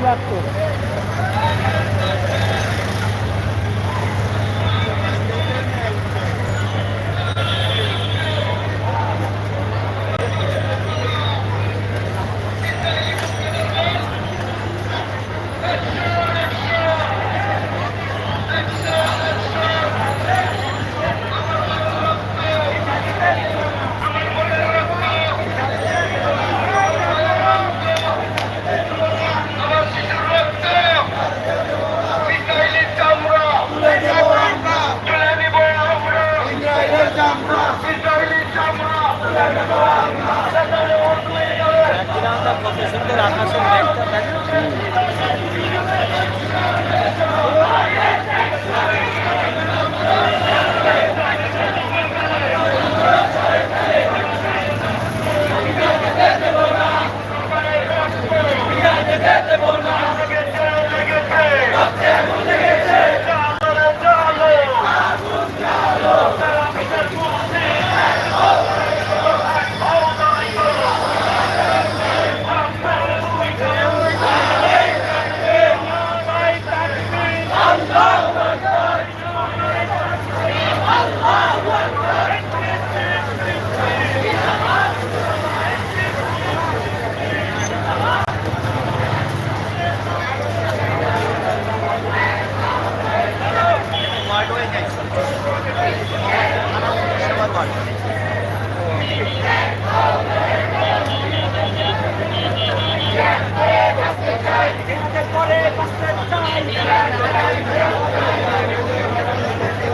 Obrigado a.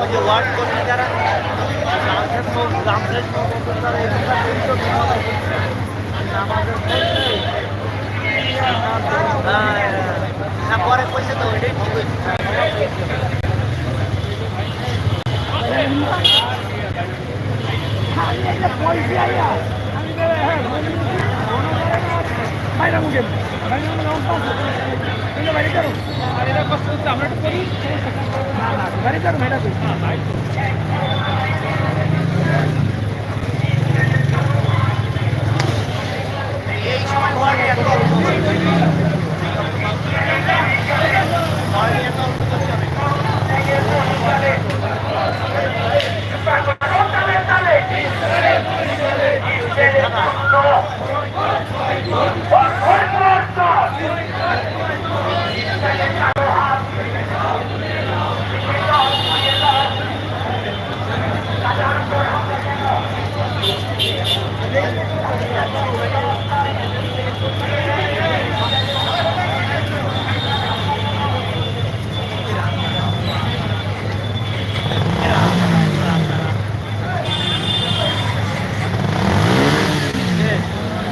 ওই যে word কর্মী যারা রামশেষ মৌ- রামশেষ মহম্মদ তারা এখানকার পর্যন্ত বিপদ হচ্ছে। আমাদের বলছে, হ্যাঁ, না কইছে তো ওইটাই ঠিক হয়েছে। এই সময় ওয়ার্ডে এত অল্প করতে হবে। ওয়ার্ডে এত অল্প করতে হবে।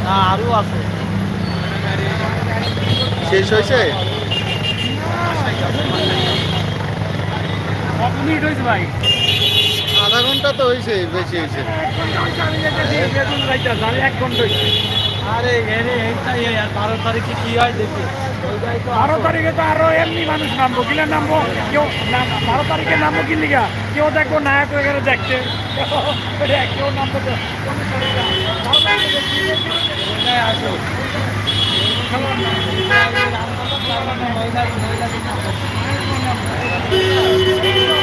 না আরও আছে শেষ হয়েছে কত মিনিট হয়েছে ভাই আধা ঘণ্টা তো হয়েছে বেশি হয়েছে আরে এরে এইটাই আর বারো তারিখে কি হয় দেখি। বারো তারিখে তো আরও এমনি মানুষ নামবো। কিলে নামবো? কেউ বারো তারিখে নামবো কি লিগা? কেউ দেখব নায়ক গেলে দেখতে। কেউ নামবো আসো ভেঙে দাও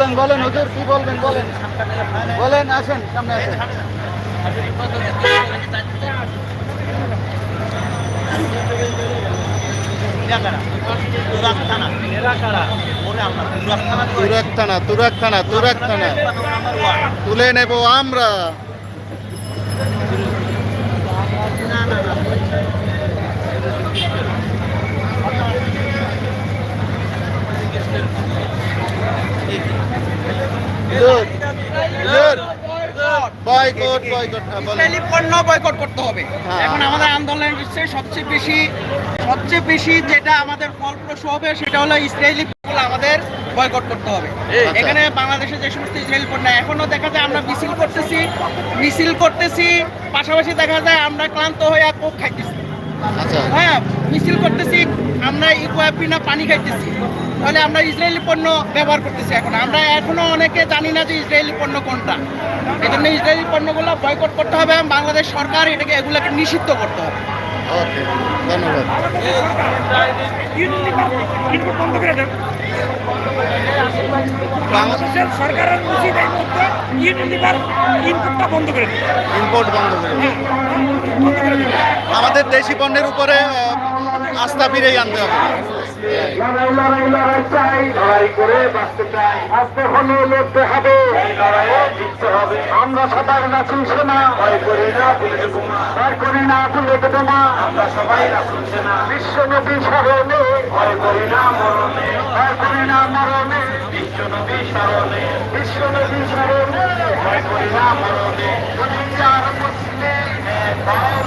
বলেন বলেন, হুজুর, কি বলবেন, বলেন। বলেন, আসেন, সামনে আসেন। তুরাক থানা তুরাক থানা তুরাক থানা তুলে নেব আমরা হুজুর, হুজুর, বয়কট বয়কট হ্যাঁ, বলেন ইসরায়েলি পণ্য বয়কট করতে হবে। হ্যাঁ। এখন আমাদের আন্দোলনের হচ্ছে সবচেয়ে বেশি সবচেয়ে বেশি যেটা আমাদের ফলপ্রসূ হবে সেটা হলো ইসরায়েলি আমাদের বয়কট করতে হবে। আচ্ছা। এখানে বাংলাদেশে যে সমস্ত ইসরায়েলি পণ্য এখনও দেখা যায় আমরা মিছিল করতেছি মিছিল করতেছি পাশাপাশি দেখা যায় আমরা ক্লান্ত হয়ে কোক খাইতেছি। আচ্ছা। হ্যাঁ মিছিল করতেছি আমরা ইকুয়াপিনা পানি খাইতেছি। তাহলে আমরা ইসরায়েলি পণ্য ব্যবহার করতেছি এখন। আমরা এখনও অনেকে জানি না যে ইসরায়েলি পণ্য কোনটা। এই জন্য ইসরায়েলি পণ্যগুলো বয়কট করতে হবে এবং বাংলাদেশ সরকার এটাকে এগুলোকে নিষিদ্ধ করতে হবে। ওকে ধন্যবাদ। করে বাংলাদেশের সরকারের উচিত এই মুহূর্তে ইউনিলিভার ইনপুটটা বন্ধ করে ইম্পোর্ট বন্ধ করে দিন। বন্ধ করে দেন আমাদের দেশি পণ্যের উপরে আস্থা ফিরেই আনতে হবে। লড়াই লড়াই লড়াই চাই লড়াই করে বাঁচতে চাই হলে লড়তে হবে এই লড়াইয়ে জিততে হবে আমরা সবাই নাচুন সেনা। ভয় করি না পুলিশ বোমা ভয় করি না পুলিশ বোমা আমরা সবাই নাচুন সেনা। বিশ্ব নবী স্মরণে। ভয় করি না মরণে। ভয় করি না মরণে। স্মরণে। ভয় করি না মরণে। দুনিয়া মুসলিম।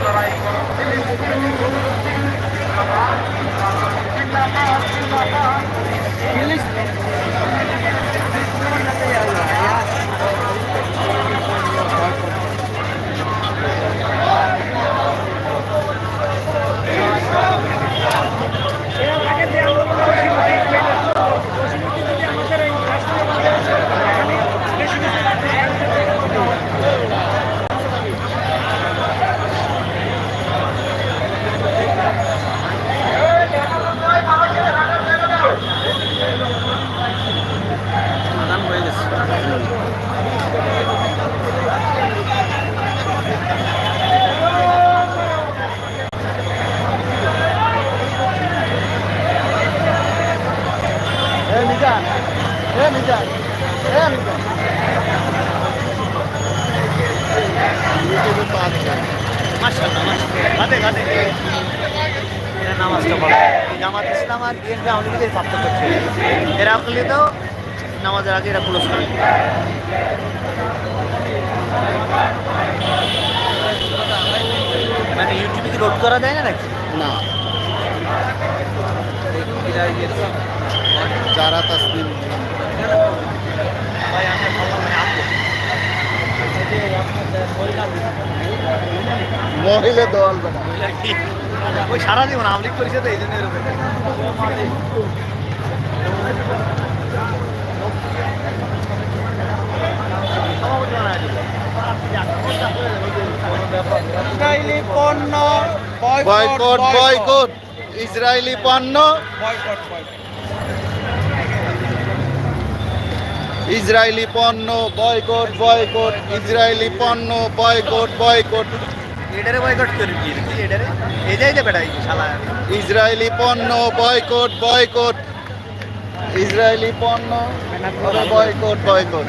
লড়াই করো। ফিলিস্তিন ফিলিস্তিন জিন্দাবাদ জিন্দাবাদ জিন্দাবাদ এর আগে যে আন্দোলন হয়েছিল, সেই সেইটা, পশ্চিমবঙ্গে যদি আমাদের এই রাষ্ট্রীয় বাংলাদেশের এখানে বেশি বেশি এ মিজান এ মিজান এ মিজান ইউটিউবে পাঁচ ঘাটে ঘাটে এরা নামাজটা পড়ে এই জামাত ইসলাম আর বিএনপি আওয়ামী লীগের পার্থক্য হচ্ছে এরা আসলে তো নামাজের আগে এরা ক্লোজ করে মানে ইউটিউবে কি রোড করা যায় না নাকি? না। যারা তাসলিম। ভাই আমি ভাবলাম মানে মহিলা দল। ওই সারা জীবন আমলিক করেছে তো এই জন্য এরকম। ইসরায়েলি পণ্য বয়কট বয়কট ইসরায়েলি পণ্য। Boycott boycott. ইসরায়েলি পণ্য বয়কট বয়কট ইসরায়েলি পণ্য বয়কট বয়কট এটারে বয়কট এটারে? এই যাই শালা। ইসরায়েলি পণ্য বয়কট বয়কট ইসরায়েলি পণ্য বয়কট বয়কট।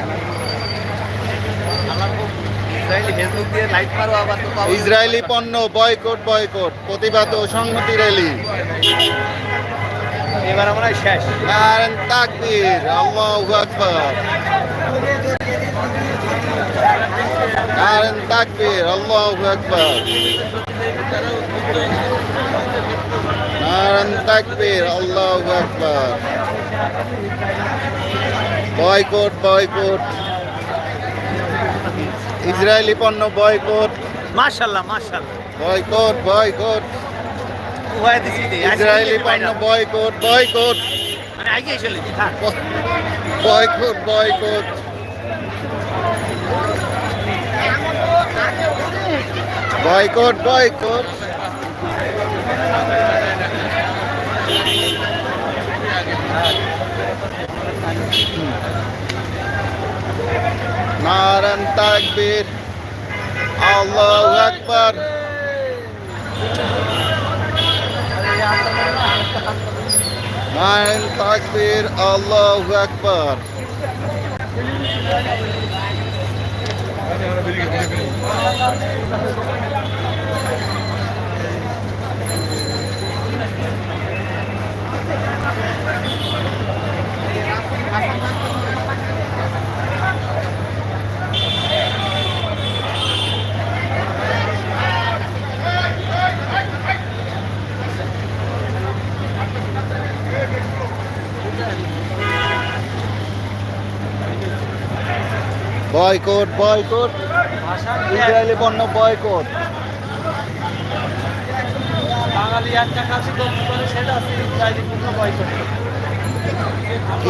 ইসরায়েলি পণ্য বয়কট বয়কট প্রতিবাদ ও সংহতি র্যালি এবার আমরা শেষ। নারায়ণ তাকবীর আল্লাহু আকবার। নারায়ণ তাকবীর আল্লাহু আকবার। নারায়ণ তাকবীর আল্লাহু আকবার। Boycott boycott. ইসরায়েলি পণ্য বয়কট। মাশাআল্লাহ মাশাআল্লাহ বয়কট বয়কট। ইসরায়েলি পণ্য বয়কট বয়কট। মানে boycott boycott. Boycott boycott. Narayan তাকবীর আল্লাহু আকবার। নারায়ণ তাকবীর আল্লাহু আকবার। Boycott boycott boycott. ইসরায়েলি পণ্য বয়কট।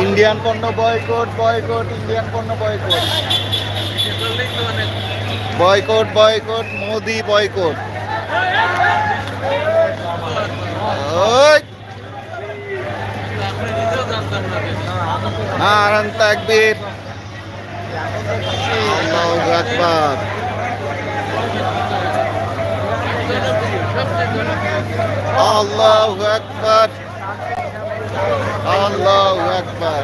ইন্ডিয়ান পণ্য বয়কট বয়কট ইন্ডিয়ান পণ্য boycott. Boycott boycott Modi boycott. Narayan তাকবীর। আকবার আল্লাহু আকবার আল্লাহু আকবার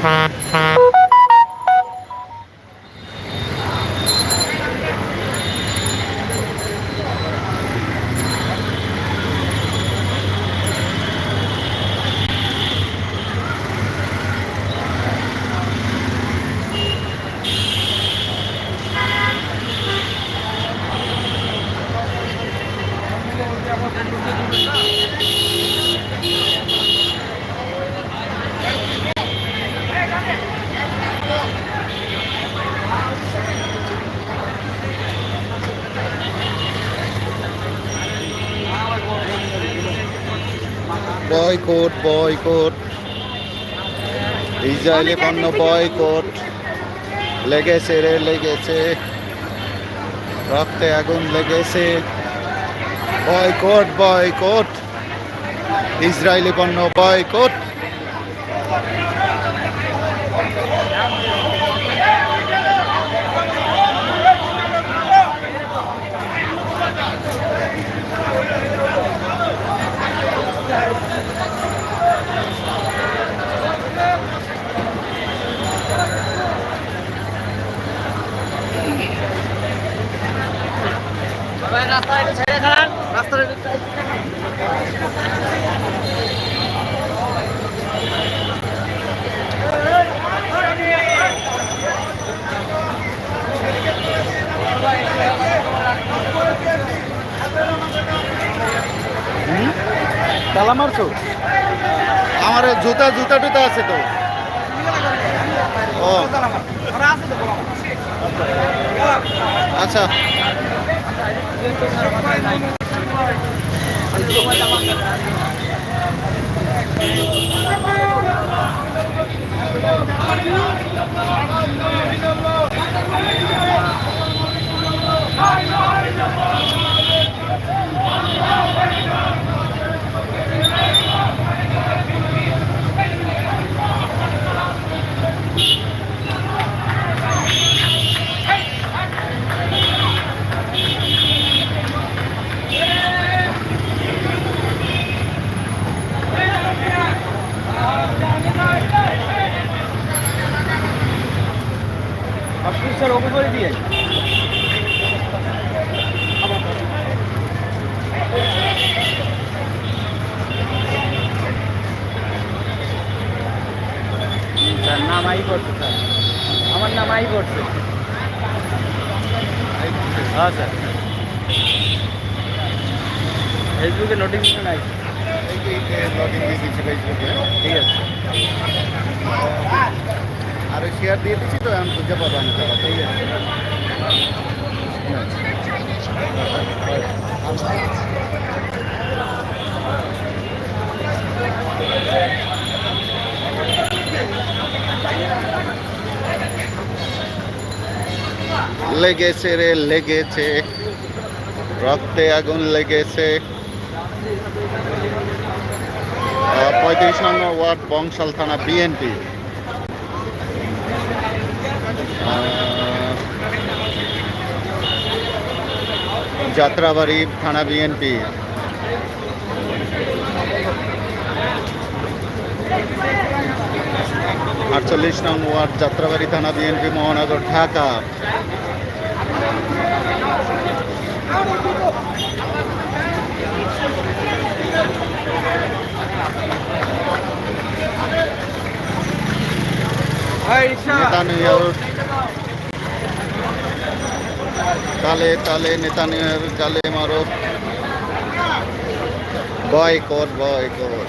Huh. বয়কট বয়কট ইসরায়েলি পণ্য বয়কট লেগেছে রে লেগেছে রক্তে আগুন লেগেছে। বয়কট বয়কট ইসরায়েলি পণ্য বয়কট তালা মারছো? আমার জুতা জুতা টুতা আছে তো। ও। আচ্ছা। স্যার ওকে করে দিয়ে স্যার নাম আই পড়ছে স্যার আমার নাম আই পড়ছে হ্যাঁ স্যার ফেসবুকে নোটিফিকেশন আছে ঠিক আছে আর শেয়ার দিয়ে দিচ্ছি তো আমি খুঁজে পাবো আমি তারা ঠিক আছে লেগেছে রে, লেগেছে। রক্তে আগুন লেগেছে। পঁয়ত্রিশ নম্বর ওয়ার্ড, বংশাল থানা বিএনপি যাত্রাবাড়ি থানা বিএনপি আটচল্লিশ নং ওয়ার্ড, যাত্রাবাড়ি থানা বিএনপি মহানগর, ঢাকা। তালে তালে নেতানিয়ার গালে মারো। Boycott boycott.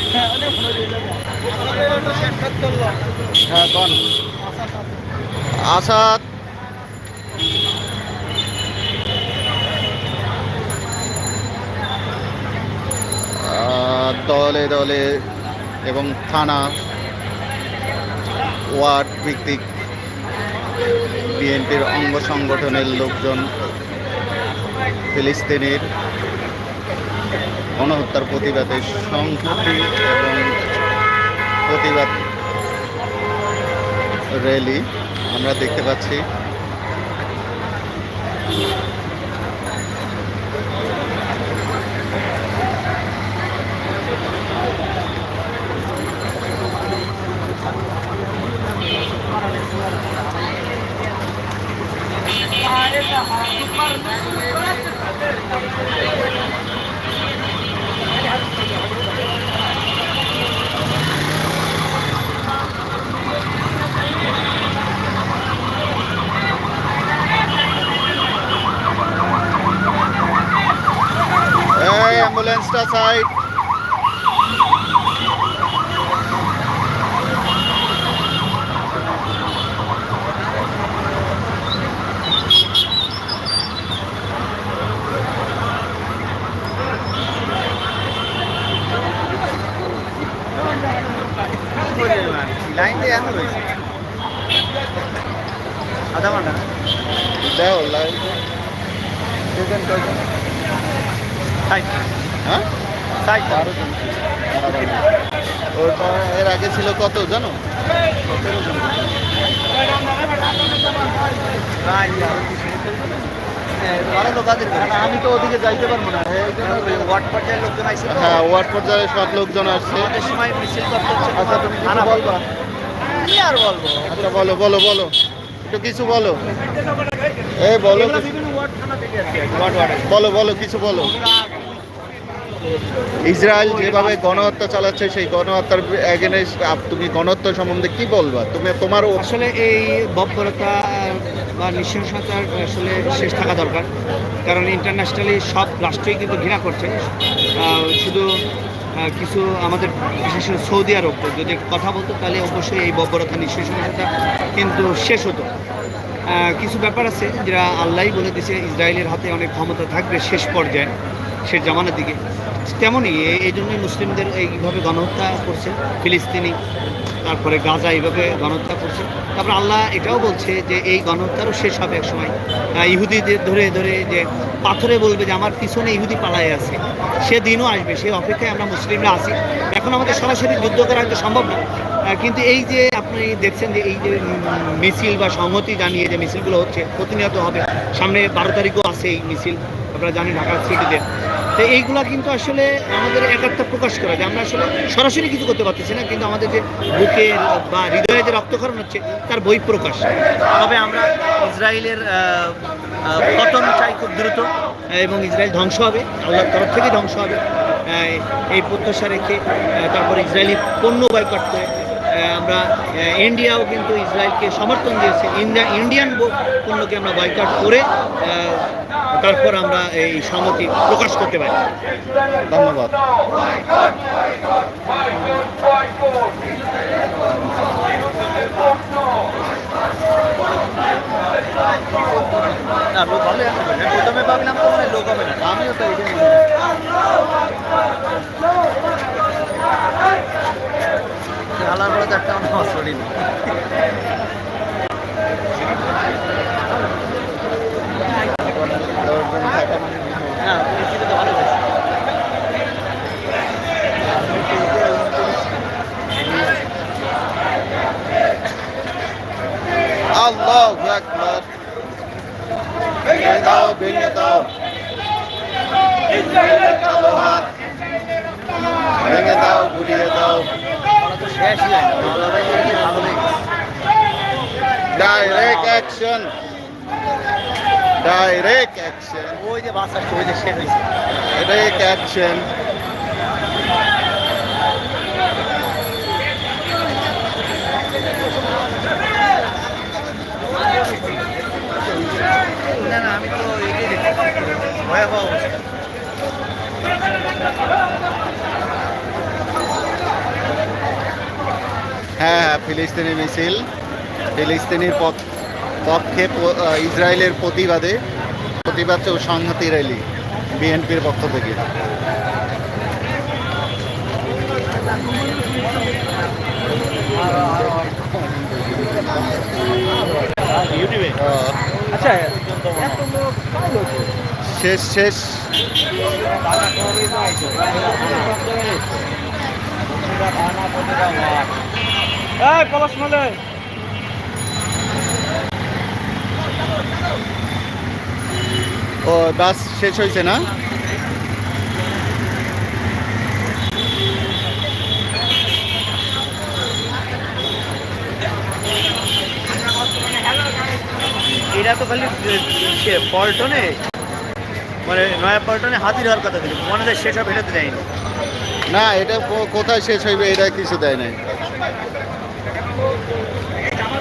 হ্যাঁ আসাদ। দলে দলে এবং থানা ওয়ার্ড ভিত্তিক বিএনপির অঙ্গ সংগঠনের লোকজন ফিলিস্তিনের গণহত্যার প্রতিবাদে সংহতি এবং প্রতিবাদ র্যালি আমরা দেখতে পাচ্ছি। side. আমি তো ওদিকে যাইতে পারব না। ওয়ার্ড পর্যায়ের লোকজন আইসে হ্যাঁ ওয়ার্ড পর্যায়ে সব লোকজন আসছে। আমাদের সময় মিছিল করতে হচ্ছে। আচ্ছা তুমি কিছু বলবা? কি আর বলব? আচ্ছা বলো বলো বলো। একটু কিছু বলো। এই বলো এগুলো কিছু। বিভিন্ন ওয়ার্ড থানা থেকে আসছে ওয়ার্ড ওয়ার্ডে। বলো বলো কিছু বলো। ইসরায়েল যেভাবে গণহত্যা চালাচ্ছে সেই গণহত্যার এগেনস্ট তুমি গণহত্যা সম্বন্ধে কি বলবা? তুমি তোমার আসলে এই বর্বরতা বা নৃশংসতার আসলে শেষ থাকা দরকার। কারণ ইন্টারন্যাশনালি সব রাষ্ট্রই কিন্তু ঘৃণা করছে। শুধু কিছু আমাদের, বিশেষ করে সৌদি আরব, যদি কথা বলতো, তাহলে অবশ্যই এই বর্বরতা নৃশংসতা কিন্তু শেষ হতো। কিছু ব্যাপার আছে যেটা আল্লাহ বলে দিছে ইসরায়েলের হাতে অনেক ক্ষমতা থাকবে শেষ পর্যায়ে, শেষ জামানের দিকে। তেমনই এই জন্যই মুসলিমদের এইভাবে গণহত্যা করছে, ফিলিস্তিনি তারপরে গাজা এইভাবে গণহত্যা করছে। তারপর আল্লাহ এটাও বলছে যে এই গণহত্যারও শেষ হবে এক সময়। ইহুদিদের ধরে ধরে যে পাথরে বলবে যে আমার পিছনে ইহুদি পালায় আছে। সে দিনও আসবে সেই অপেক্ষায় আমরা মুসলিমরা আছি। এখন আমাদের সরাসরি যুদ্ধ করা হয়তো সম্ভব না। কিন্তু এই যে আপনি দেখছেন যে এই যে মিছিল বা সংহতি জানিয়ে যে মিছিলগুলো হচ্ছে, প্রতিনিয়ত হবে। সামনে বারো তারিখও আছে এই মিছিল। আপনারা জানেন ঢাকা সিটিতে। তো এইগুলা কিন্তু আসলে আমাদের একাত্ম প্রকাশ করা যে আমরা আসলে সরাসরি কিছু করতে পারতেছি না কিন্তু আমাদের যে বুকে বা হৃদয়ে যে রক্তক্ষরণ হচ্ছে তার বই প্রকাশ। তবে আমরা ইসরায়েলের পতন চাই খুব দ্রুত। এবং ইসরায়েল ধ্বংস হবে আল্লাহর তরফ থেকে ধ্বংস হবে। এই প্রত্যাশা রেখে তারপর ইসরায়েলি পণ্য বয়কট করে আমরা ইন্ডিয়াও কিন্তু ইসরায়েলকে সমর্থন দিয়েছে। ইন্ডিয়া ইন্ডিয়ান পণ্যকে আমরা বয়কট করে তারপর আমরা এই সম্মতি প্রকাশ করতে পারি। ধন্যবাদ। না, লোক হয় না আমিও তো একটা আমার শরীর ডাইরেক্ট অ্যাকশন ডাইরেক্ট অ্যাকশন ওই যে বাস আসছে ওই যে শেষ আমি তো ভয়াবহ হ্যাঁ হ্যাঁ ফিলিস্তিনি মিছিল। ফিলিস্তিনির পক- পক্ষে ইসরায়েলের প্রতিবাদে প্রতিবাদ সংহতি র্যালি বিএনপির পক্ষ থেকে। শেষ শেষ। এই পলাশ মালে। ও বাস শেষ হয়েছে না? এরা তো খালি সে পল্টনে মানে নয়া পল্টনে হাতির হওয়ার কথা ছিল। মনে হয় সেসব এটাতে দেয়নি। না এটা কোথায় শেষ হইবে এটা কিছু দেয় নাই।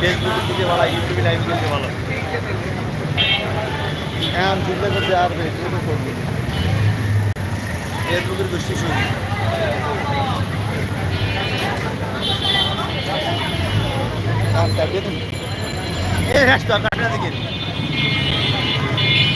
ফেসবুকে দিতে ভালো ইউটিউবে লাইভ করতে ভালো এখন চিন্তা করছে আর ফেসবুকে করবে ফেসবুকের গোষ্ঠী শুনি এ হ্যাঁ দরকার না দেখেন